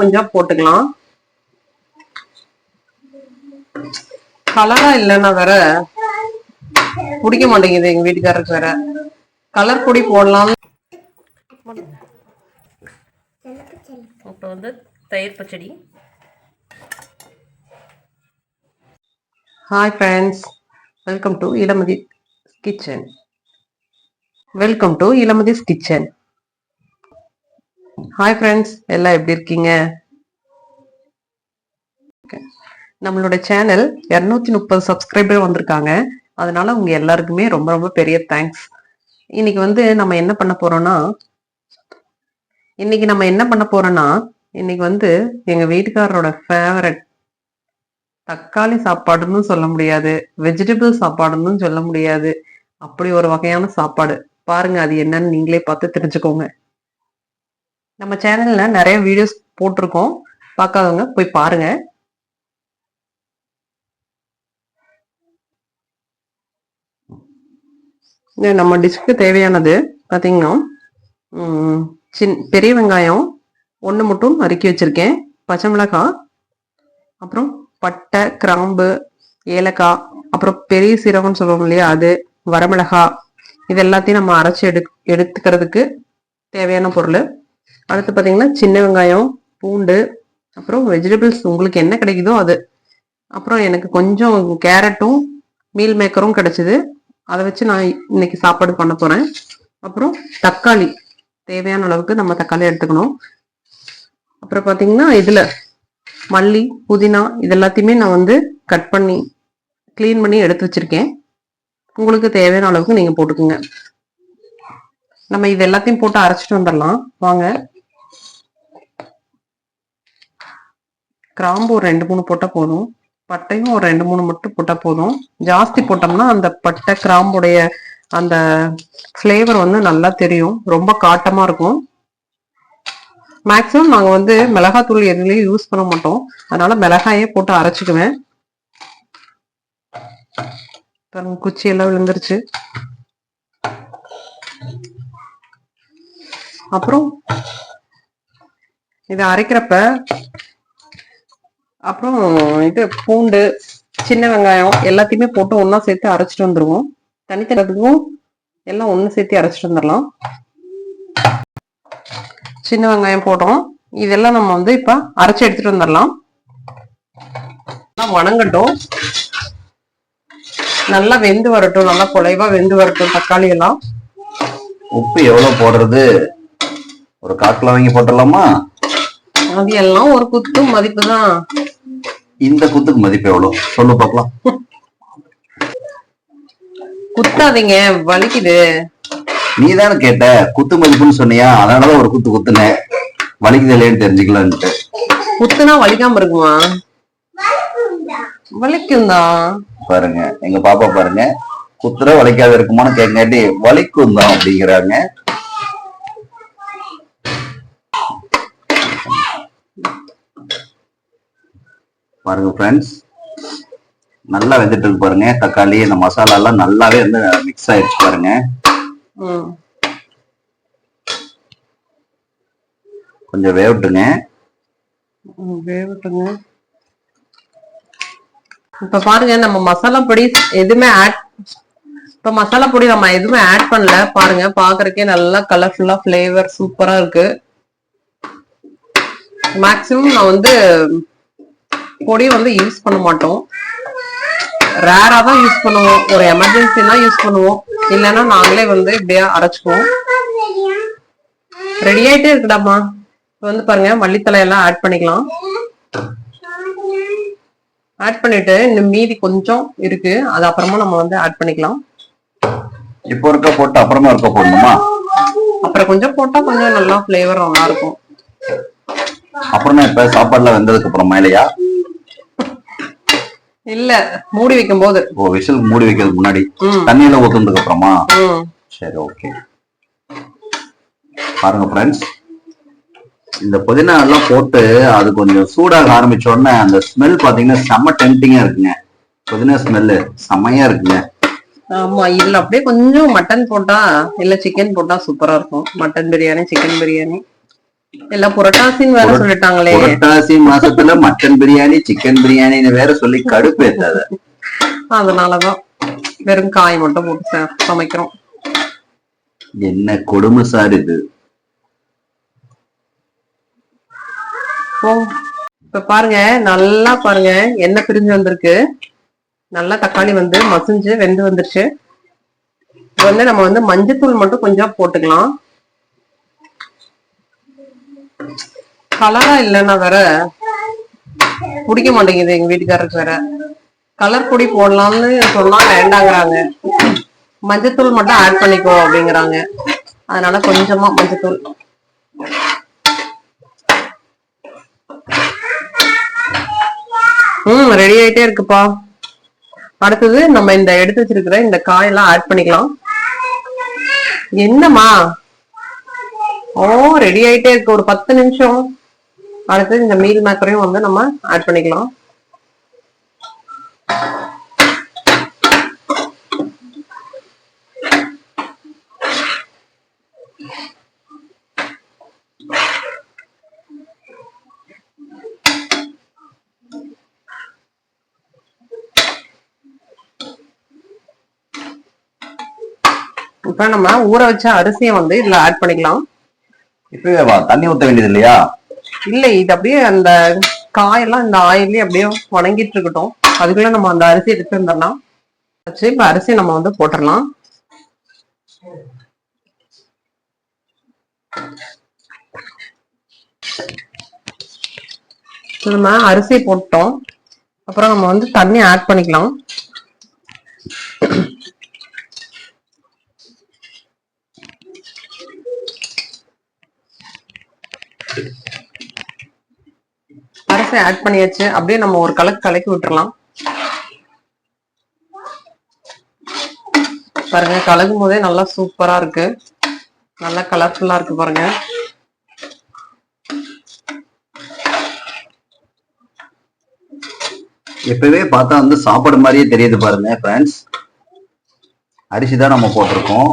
கொஞ்சம் போட்டுக்கலாம். கலரா இல்லைன்னா வேற பிடிக்க மாட்டேங்குது எங்க வீட்டுக்காரருக்கு வேற. கலர் பொடி போடலாம். அப்புறம் வந்து தயிர் பச்சடி. Hi friends welcome to Ilamathi kitchen welcome to Ilamathi's kitchen hi friends எல்லாம் எப்படி இருக்கீங்க? நம்மளோட சேனல் இரநூத்தி முப்பது சப்ஸ்கிரைபர் வந்திருக்காங்க. அதனால உங்க எல்லாருக்குமே ரொம்ப ரொம்ப பெரிய தேங்க்ஸ் இன்னைக்கு வந்து நம்ம என்ன பண்ண போறோம்னா இன்னைக்கு நம்ம என்ன பண்ண போறோம்னா இன்னைக்கு வந்து எங்க வீட்டுக்காரரோட ஃபேவரட் தக்காளி சாப்பாடுன்னு சொல்ல முடியாது. வெஜிடபிள் சாப்பாடுன்னு சொல்ல முடியாது. அப்படி ஒரு வகையான சாப்பாடு. பாருங்க அது என்னன்னு நீங்களே பார்த்து தெரிஞ்சுக்கோங்க. நம்ம சேனல்ல நிறைய வீடியோஸ் போட்டிருக்கோம். பார்க்காதவங்க போய் பாருங்க. இது நம்ம டிஷ்க்கு தேவையானது பார்த்தீங்கன்னா சின் பெரிய வெங்காயம் ஒன்று மட்டும் நறுக்கி வச்சிருக்கேன். பச்சை மிளகாய் அப்புறம் பட்டை கிராம்பு ஏலக்காய் அப்புறம் பெரிய சீரகம்னு சொல்லுவோம் இல்லையா அது வரமிளகாய் இது எல்லாத்தையும் நம்ம அரைச்சி எடு எடுத்துக்கிறதுக்கு தேவையான பொருள். அடுத்து பார்த்தீங்கன்னா சின்ன வெங்காயம் பூண்டு அப்புறம் வெஜிடபிள்ஸ் உங்களுக்கு என்ன கிடைக்குதோ அது. அப்புறம் எனக்கு கொஞ்சம் கேரட்டும் மீல் மேக்கரும் கிடைச்சிது. அதை வச்சு நான் இன்னைக்கு சாப்பாடு பண்ண போகிறேன் அப்புறம் தக்காளி. தேவையான அளவுக்கு நம்ம தக்காளி எடுத்துக்கணும். அப்புறம் பார்த்தீங்கன்னா இதில் மல்லி புதினா இது எல்லாத்தையுமே நான் வந்து கட் பண்ணி க்ளீன் பண்ணி எடுத்து வச்சிருக்கேன். உங்களுக்கு தேவையான அளவுக்கு நீங்கள் போட்டுக்கோங்க. நம்ம இது எல்லாத்தையும் போட்டு அரைச்சிட்டு வந்துடலாம். வாங்க. கிராம்பு ஒரு ரெண்டு மூணு போட்டால் போதும். பட்டையும் ஒரு ரெண்டு மூணு மட்டும் போட்டா போதும். ஜாஸ்தி போட்டோம்னா அந்த பட்டை கிராம்புடைய அந்த ஃப்ளேவர் வந்து நல்லா தெரியும். ரொம்ப காட்டமா இருக்கும். மேக்ஸிமம் நாங்க வந்து மிளகாத்தூள் எதுலேயும் யூஸ் பண்ண மாட்டோம். அதனால மிளகாயே போட்டு அரைச்சுக்குவேன். குச்சி எல்லாம் விழுந்துருச்சு. அப்புறம் இதை அரைக்கிறப்ப அப்புறம் இது பூண்டு சின்ன வெங்காயம் எல்லாத்தையுமே போட்டு ஒண்ணா சேர்த்து அரைச்சிட்டு வந்துருவோம். தனித்தனத்துக்கும் எல்லாம் ஒண்ணு சேர்த்து அரைச்சிட்டு வந்துடலாம் சின்ன வெங்காயம் போடுறோம் இதெல்லாம் நம்ம வந்து இப்ப அரைச்சு எடுத்துட்டு வந்துடலாம் வணங்கட்டும். நல்லா வெந்து வரட்டும். நல்லா குலைவா வெந்து வரட்டும் தக்காளி எல்லாம். உப்பு எவ்வளவு போடுறது? ஒரு காக்கில் வாங்கி போட்டுடலாமா? அது எல்லாம் ஒரு குத்து மதிப்பு தான். இந்த குத்துக்கு மதிப்பு எவ்வளவு? சொல்லு பார்க்கலாம். குத்தாதீங்க வலிக்குது. நீ தானே கேட்ட குத்து மதிப்புன்னு சொன்னியா? அதனாலதான் ஒரு குத்து குத்துனேன் வலிக்குது இல்லையான்னு தெரிஞ்சுக்கலான்ட்டு. குத்துனா வலிக்காம இருக்குமா? வலிக்கும்தா பாருங்க எங்க பாப்பா பாருங்க குத்துற வலிக்காத இருக்குமான்னு கேட்காட்டி வலிக்கும் தான் அப்படிங்கிறாங்க. பாருங்க ஃப்ரெண்ட்ஸ் நல்லா வெந்துட்டு இருக்கு பாருங்க. தக்காளி இந்த மசாலா எல்லாம் நல்லாவே வந்து மிக்ஸ் ஆயிடுச்சு பாருங்க. கொஞ்சம் வேவட்டுங்க ம், வேகட்டுங்க இப்ப பாருங்க நம்ம மசாலா பொடி எதுவுமே ஆட் இப்ப மசாலா பொடி நம்ம எதுவுமே ஆட் பண்ணல. பாருங்க பாக்குறதுக்கே நல்லா கலர்ஃபுல்லா ஃபிளேவர் சூப்பரா இருக்கு. மேக்சிமம் நான் வந்து பொடி வந்து யூஸ் பண்ண மாட்டோம். ரேரா தான் யூஸ் பண்ணுவோம். ஒரு எமர்ஜென்சினா யூஸ் பண்ணுவோம். இல்லைன்னா நாங்களே வந்து இப்படியே அரைச்சுக்குவோம் ரெடி ஆயிட்டே இருக்குடாமா வந்து பாருங்க மல்லித்தலை எல்லாம் ஆட் பண்ணிக்கலாம். ஆட் பண்ணிட்டு இன்னும் மீதி கொஞ்சம் இருக்கு. அது அப்புறமா நம்ம வந்து ஆட் பண்ணிக்கலாம். இப்போ இருக்க போட்டு அப்புறமா இருக்க போடணுமா? அப்புறம் கொஞ்சம் போட்டா கொஞ்சம் நல்லா ஃபிளேவர் நல்லா இருக்கும். அப்புறமா இப்ப சாப்பாடுலாம் வெந்ததுக்கு அப்புறமா இல்லையா? இல்ல மூடி வைக்கும் போது ஓ விசில் மூடி வைக்கிறதுக்கு முன்னாடி. தண்ணியில ஊத்துனதுக்கு அப்புறமா சரி ஓகே. பாருங்க ஃப்ரெண்ட்ஸ் இந்த புதினா எல்லாம் போட்டு அது கொஞ்சம் சூடாக ஆரம்பிச்ச உடனே அந்த ஸ்மெல் பாத்தீங்கன்னா செம்ம டெம்டிங்கா இருக்குங்க. புதினா ஸ்மெல்லு செம்மையா இருக்குங்க. ஆமா இதுல அப்படியே கொஞ்சம் மட்டன் போட்டா இல்ல சிக்கன் போட்டா சூப்பரா இருக்கும். மட்டன் பிரியாணி சிக்கன் பிரியாணி எல்லாம் புரட்டாசின்னு வேற சொல்லிட்டாங்களே. புரட்டாசி மாசத்துல மட்டன் பிரியாணி சிக்கன் பிரியாணின்னு வேற சொல்லி கடுப்பு ஏத்தாத. அதனாலதான் வெறும் காய் மட்டும் போட்டு சமைக்கிறோம். என்ன கொடுமை சார் இது? இப்ப பாருங்க நல்லா பாருங்க எண்ணெய் பிரிஞ்சு வந்திருக்கு. நல்லா தக்காளி வந்து மசிஞ்சு வெந்து வந்துருச்சு. இப்ப வந்து நம்ம வந்து மஞ்சத்தூள் மட்டும் கொஞ்சம் போட்டுக்கலாம். கலரா இல்லைன்னா வேற பிடிக்க மாட்டேங்குது எங்க வீட்டுக்காரருக்கு வேற. கலர் பொடி போடலாம்னு சொன்னா வேண்டாங்கிறாங்க. மஞ்சத்தூள் மட்டும் ஆட் பண்ணிக்கோ அப்படிங்கிறாங்க. அதனால கொஞ்சமா மஞ்சத்தூள். ம் ரெடி ஆயிட்டே இருக்குப்பா. அடுத்தது நம்ம இந்த எடுத்து வச்சிருக்கிற இந்த காயெல்லாம் ஆட் பண்ணிக்கலாம். என்னம்மா? ஓ ரெடி ஆயிட்டே இருக்கு. ஒரு பத்து நிமிஷம். அடுத்தது இந்த மீல் மேக்கரையும் வந்து நம்ம ஆட் பண்ணிக்கலாம். இப்ப நம்ம ஊற வச்ச அரிசியை வந்து இதுல ஆட் பண்ணிக்கலாம். இப்பவே வா தண்ணி ஊத்த வேண்டியது இல்லையா? இல்ல இது அப்படியே அந்த காயெல்லாம் இந்த ஆயிலே அப்படியே வணங்கிட்டு இருக்கட்டும் அதுக்குள்ள நம்ம அந்த அரிசி எடுத்து வந்துடலாம் வச்சு இப்ப அரிசி நம்ம வந்து போட்டுடலாம். நம்ம அரிசி போட்டோம். அப்புறம் நம்ம வந்து தண்ணி ஆட் பண்ணிக்கலாம். அரிசி ஆட் பண்ணியாச்சு. அப்படியே நம்ம ஒரு கலக்கு கலக்கி விட்டுறலாம். பாருங்க கலக்கும் போதே நல்லா சூப்பரா இருக்கு. நல்லா கலர்ஃபுல்லா இருக்கு பாருங்க. எப்பவே பார்த்தா வந்து சாப்பாடு மாதிரியே தெரியுது பாருங்க ஃப்ரெண்ட்ஸ் அரிசி தான் நம்ம போட்டிருக்கோம்.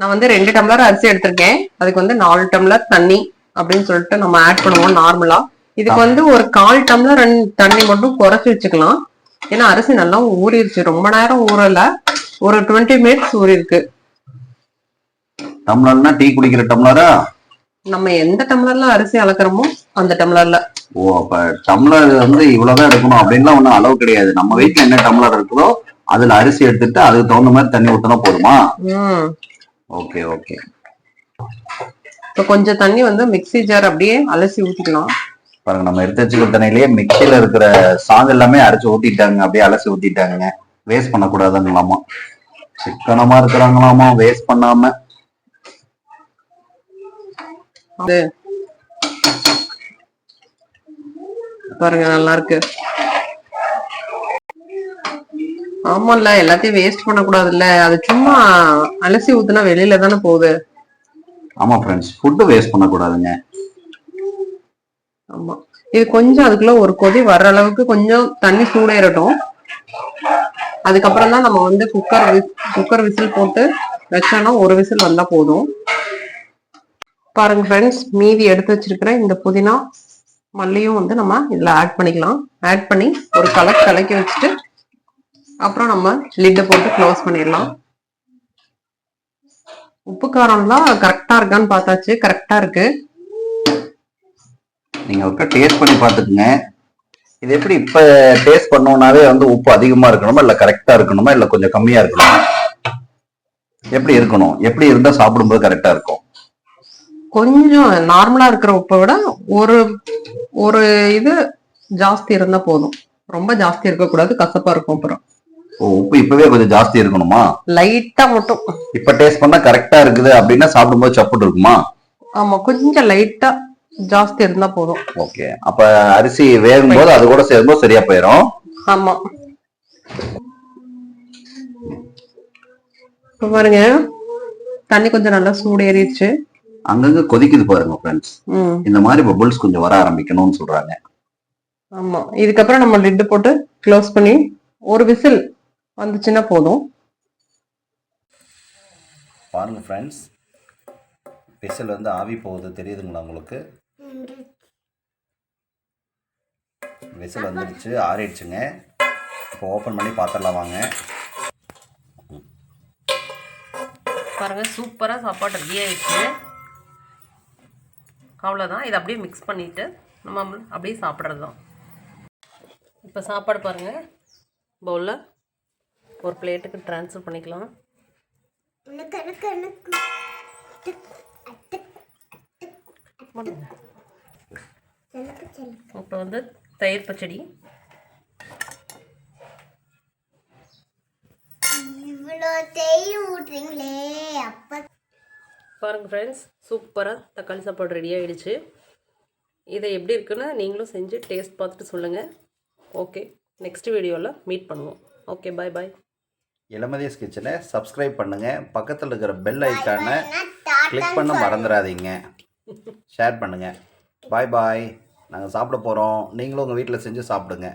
நான் வந்து ரெண்டு டம்ளர் அரிசி எடுத்திருக்கேன். அதுக்கு வந்து நாலு டம்ளர் தண்ணி அப்படின்னு சொல்லிட்டு நம்ம ஆட் பண்ணுவோம் நார்மலா இதுக்கு வந்து ஒரு கால் டம்ளர் தண்ணி மட்டும் குறைச்சி வச்சுக்கலாம். ஏன்னா அரிசி நல்லா ஊறிடுச்சு ரொம்ப நேரம் ஊறல. ஒரு டுவெண்ட்டி மினிட்ஸ் ஊறிருக்கு. டம்ளர்னா டீ குடிக்கிற டம்ளரா? நம்ம எந்த டம்ளர்ல அரிசி அளக்குறோமோ அந்த டம்ளர்ல. ஓ அப்ப டம்ளர் வந்து இவ்வளவுதான் எடுக்கணும். அப்படின்லாம் ஒண்ணும் அளவு கிடையாது. நம்ம வீட்ல என்ன டம்ளர் இருக்குதோ அதுல அரிசி எடுத்துட்டு அதுக்கு தகுந்த மாதிரி தண்ணி ஊத்தினா போதுமா? Okay okay. இப்ப கொஞ்சம் தண்ணி வந்து மிக்ஸி ஜார் அப்படியே அலசி ஊத்திக்கலாம். பாருங்க நம்ம எடுத்து வச்சுக்கிற தண்ணியிலேயே மிக்சியில இருக்கிற சாந்து எல்லாமே அரைச்சு ஊத்திட்டாங்க. அப்படியே அலசி ஊத்திட்டாங்க. வேஸ்ட் பண்ணக்கூடாதுங்களாமா? சிக்கனமா இருக்கிறாங்களாமா? வேஸ்ட் பண்ணாம. பாருங்க நல்லா இருக்கு. ஆமால்ல எல்லாத்தையும் வேஸ்ட் பண்ணக்கூடாதுல்ல. அது சும்மா அலசி ஊத்துனா வெளியில தானே போகுது. ஆமா ஃப்ரெண்ட்ஸ் ஃபுட்டு வேஸ்ட் பண்ணக்கூடாதுங்க. ஆமா. இது கொஞ்சம் அதுக்குள்ள ஒரு கொதி வர்ற அளவுக்கு கொஞ்சம் தண்ணி சூடேறட்டும். அதுக்கப்புறம் தான் நம்ம வந்து குக்கர் குக்கர் விசில் போட்டு வச்சோம்னா ஒரு விசில் வந்தா போதும். பாருங்க ஃப்ரெண்ட்ஸ் மீதி எடுத்து வச்சிருக்கிற இந்த புதினா மல்லியும் வந்து நம்ம இதுல ஆட் பண்ணிக்கலாம். ஆட் பண்ணி ஒரு கலக்கு கலக்கி வச்சுட்டு அப்புறம் நம்ம லிட்டை போட்டு க்ளோஸ் பண்ணிடலாம். உப்பு காரம்லாம் கரெக்டா இருக்கான்னு பார்த்தாச்சு. கரெக்டா இருக்கு. நீங்க ஒருக்கா டேஸ்ட் பண்ணி பார்த்துக்குங்க. இது எப்படி இப்ப டேஸ்ட் பண்ணோம்னாவே வந்து உப்பு அதிகமா இருக்கணுமா இல்ல கரெக்டா இருக்கணுமா இல்ல கொஞ்சம் கம்மியா இருக்கணுமா? எப்படி இருக்கணும்? எப்படி இருந்தா சாப்பிடும்போது கரெக்டா இருக்கும்? கொஞ்சம் நார்மலா இருக்கிற உப்பை விட ஒரு ஒரு இது ஜாஸ்தி இருந்தா போதும். ரொம்ப ஜாஸ்தி இருக்கக்கூடாது கசப்பா இருக்கும் அப்புறம். உப்பு இப்பவே கொஞ்சம் ஜாஸ்தி இருக்கணுமா? லைட்டா மட்டும். இப்ப டேஸ்ட் பண்ணா கரெக்டா இருக்குது அப்படின்னா சாப்பிடும்போது சப்புட்டு இருக்குமா? ஆமா கொஞ்சம் லைட்டா ஜாஸ்தி இருந்தா போதும். ஓகே அப்ப அரிசி வேகும் போது அது கூட சேரும்போது சரியா போயிடும் ஆமா. இப்ப பாருங்க தண்ணி கொஞ்சம் நல்லா சூடேறிடுச்சு அங்கங்க கொதிக்குது பாருங்க ஃப்ரெண்ட்ஸ் இந்த மாதிரி பபுள்ஸ் கொஞ்சம் வர ஆரம்பிக்கணும்னு சொல்றாங்க. ஆமா இதுக்கப்புறம் நம்ம லிட்டு போட்டு க்ளோஸ் பண்ணி ஒரு விசில் வந்துச்சுன்னா போதும். பாருங்க ஃப்ரெண்ட்ஸ் விசில் வந்து ஆவி போகுது. தெரியுதுங்களா உங்களுக்கு? விசில் வந்துடுச்சு ஆறிடுச்சுங்க. இப்போ ஓப்பன் பண்ணி பார்த்துடலாம் வாங்க. பாருங்க சூப்பராக சாப்பாடு ரெடி ஆயிடுச்சு. அவ்வளோதான் இதை அப்படியே மிக்ஸ் பண்ணிட்டு நம்ம அப்படியே சாப்பிட்றது தான் இப்போ சாப்பாடு பாருங்க. பவுலில் ஒரு பிளேட்டுக்கு ட்ரான்ஸ்ஃபர் பண்ணிக்கலாம். இப்போ வந்து தயிர் பச்சடி. இவ்வளோ தேய் ஊட்டுறீங்களே அப்ப பாருங்கள் ஃப்ரெண்ட்ஸ் சூப்பராக தக்காளி சாப்பாடு ரெடி ஆகிடுச்சு இதை எப்படி இருக்குன்னு நீங்களும் செஞ்சு டேஸ்ட் பார்த்துட்டு சொல்லுங்கள் ஓகே நெக்ஸ்ட் வீடியோவில் மீட் பண்ணுவோம். ஓகே பாய் பாய் இளமதியஸ் கிச்சனை சப்ஸ்கிரைப் பண்ணுங்கள் பக்கத்தில் இருக்கிற பெல் ஐக்கானை கிளிக் பண்ண மறந்துடாதீங்க. ஷேர் பண்ணுங்கள் பாய் பாய் நாங்கள் சாப்பிட போகிறோம் நீங்களும் உங்கள் வீட்டில் செஞ்சு சாப்பிடுங்க.